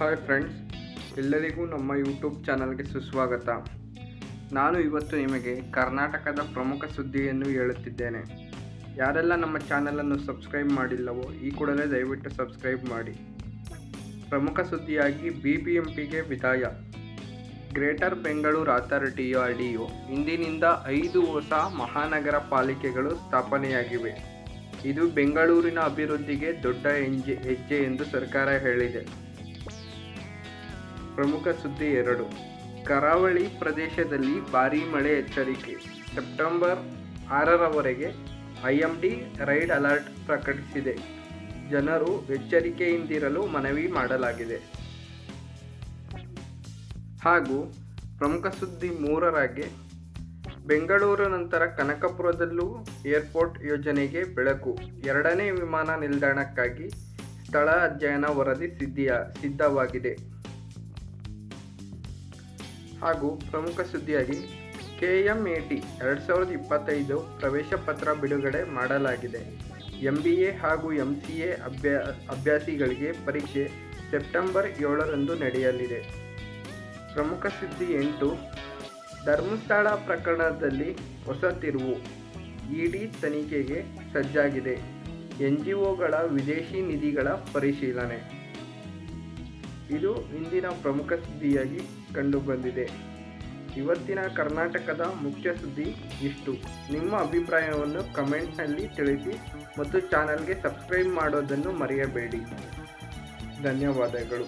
Hi friends ಎಲ್ಲರಿಗೂ ನಮ್ಮ YouTube ಚಾನಲ್ಗೆ ಸುಸ್ವಾಗತ. ನಾನು ಇವತ್ತು ನಿಮಗೆ ಕರ್ನಾಟಕದ ಪ್ರಮುಖ ಸುದ್ದಿಯನ್ನು ಹೇಳುತ್ತಿದ್ದೇನೆ. ಯಾರೆಲ್ಲ ನಮ್ಮ ಚಾನಲನ್ನು ಸಬ್ಸ್ಕ್ರೈಬ್ ಮಾಡಿಲ್ಲವೋ ಈ ಕೂಡಲೇ ದಯವಿಟ್ಟು ಸಬ್ಸ್ಕ್ರೈಬ್ ಮಾಡಿ. ಪ್ರಮುಖ ಸುದ್ದಿಯಾಗಿ ಬಿ ಬಿ ಎಂ ಪಿಗೆ ವಿದಾಯ. ಗ್ರೇಟರ್ ಬೆಂಗಳೂರು ಅಥಾರಿಟಿಯ ಅಡಿಯು ಇಂದಿನಿಂದ ಐದು ಹೊಸ ಮಹಾನಗರ ಪಾಲಿಕೆಗಳು ಸ್ಥಾಪನೆಯಾಗಿವೆ. ಇದು ಬೆಂಗಳೂರಿನ ಅಭಿವೃದ್ಧಿಗೆ ದೊಡ್ಡ ಹೆಜ್ಜೆ ಹೆಜ್ಜೆ ಎಂದು ಸರ್ಕಾರ ಹೇಳಿದೆ. ಪ್ರಮುಖ ಸುದ್ದಿ ಎರಡು. ಕರಾವಳಿ ಪ್ರದೇಶದಲ್ಲಿ ಭಾರೀ ಮಳೆ ಎಚ್ಚರಿಕೆ. ಸೆಪ್ಟೆಂಬರ್ ಆರರವರೆಗೆ ಐಎಂಡಿ ರೈಡ್ ಅಲರ್ಟ್ ಪ್ರಕಟಿಸಿದೆ. ಜನರು ಎಚ್ಚರಿಕೆಯಿಂದಿರಲು ಮನವಿ ಮಾಡಲಾಗಿದೆ. ಹಾಗೂ ಪ್ರಮುಖ ಸುದ್ದಿ ಮೂರರಾಗೆ, ಬೆಂಗಳೂರು ನಂತರ ಕನಕಪುರದಲ್ಲೂ ಏರ್ಪೋರ್ಟ್ ಯೋಜನೆಗೆ ಬೆಳಕು. ಎರಡನೇ ವಿಮಾನ ನಿಲ್ದಾಣಕ್ಕಾಗಿ ಸ್ಥಳ ಅಧ್ಯಯನ ವರದಿ ಸಿದ್ಧಿಯ, ಸಿದ್ಧವಾಗಿದೆ. ಹಾಗೂ ಪ್ರಮುಖ ಸುದ್ದಿಯಾಗಿ ಕೆ ಎಂ ಎ ಟಿ ಎರಡು ಸಾವಿರದ ಇಪ್ಪತ್ತೈದು ಪ್ರವೇಶ ಪತ್ರ ಬಿಡುಗಡೆ ಮಾಡಲಾಗಿದೆ. ಎಂ ಬಿ ಎ ಹಾಗೂ ಎಂ ಸಿ ಎ ಅಭ್ಯಾ ಅಭ್ಯಾಸಿಗಳಿಗೆ ಪರೀಕ್ಷೆ ಸೆಪ್ಟೆಂಬರ್ ಏಳರಂದು ನಡೆಯಲಿದೆ. ಪ್ರಮುಖ ಸುದ್ದಿ ಎಂಟು, ಧರ್ಮಸ್ಥಳ ಪ್ರಕರಣದಲ್ಲಿ ಹೊಸ ತಿರುವು ಇಡಿ ತನಿಖೆಗೆ ಸಜ್ಜಾಗಿದೆ. ಎನ್ ಜಿ ಒಗಳ ವಿದೇಶಿ ನಿಧಿಗಳ ಪರಿಶೀಲನೆ. ಇದು ಇಂದಿನ ಪ್ರಮುಖ ಸುದ್ದಿಯಾಗಿ ಕಂಡುಬಂದಿದೆ. ಇವತ್ತಿನ ಕರ್ನಾಟಕದ ಮುಖ್ಯ ಸುದ್ದಿ ಇಷ್ಟು. ನಿಮ್ಮ ಅಭಿಪ್ರಾಯವನ್ನು ಕಮೆಂಟ್ನಲ್ಲಿ ತಿಳಿಸಿ ಮತ್ತು ಚಾನಲ್ಗೆ ಸಬ್ಸ್ಕ್ರೈಬ್ ಮಾಡೋದನ್ನು ಮರೆಯಬೇಡಿ. ಧನ್ಯವಾದಗಳು.